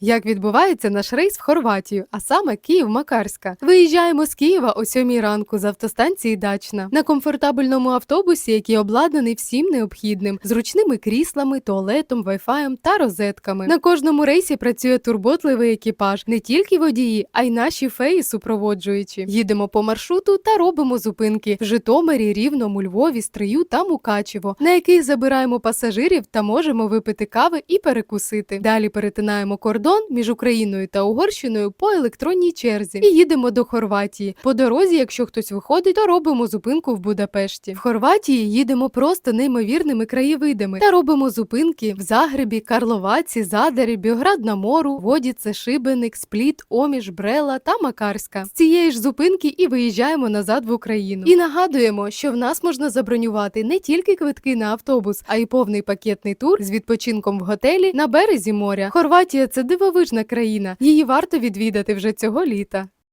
Як відбувається наш рейс в Хорватію, а саме Київ-Макарська. Виїжджаємо з Києва о 7 ранку з автостанції Дачна на комфортабельному автобусі, який обладнаний всім необхідним, зручними кріслами, туалетом, вайфаєм та розетками. На кожному рейсі працює турботливий екіпаж, не тільки водії, а й наші феї супроводжуючі. Їдемо по маршруту та робимо зупинки в Житомирі, Рівному, Львові, Стрию та Мукачево, на яких забираємо пасажирів та можемо випити кави і перекусити. Далі перетинаємо кордон між Україною та Угорщиною по електронній черзі і їдемо до Хорватії. По дорозі, якщо хтось виходить, то робимо зупинку в Будапешті. В Хорватії їдемо просто неймовірними краєвидами та робимо зупинки в Загребі, Карловаці, Задарі, Біоград на мору, Водіце, Шибеник, Спліт, Оміш, Брела та Макарська. З цієї ж зупинки і виїжджаємо назад в Україну. І нагадуємо, що в нас можна забронювати не тільки квитки на автобус, а й повний пакетний тур з відпочинком в готелі на березі моря. Хорватія це дивовижна країна. Її варто відвідати вже цього літа.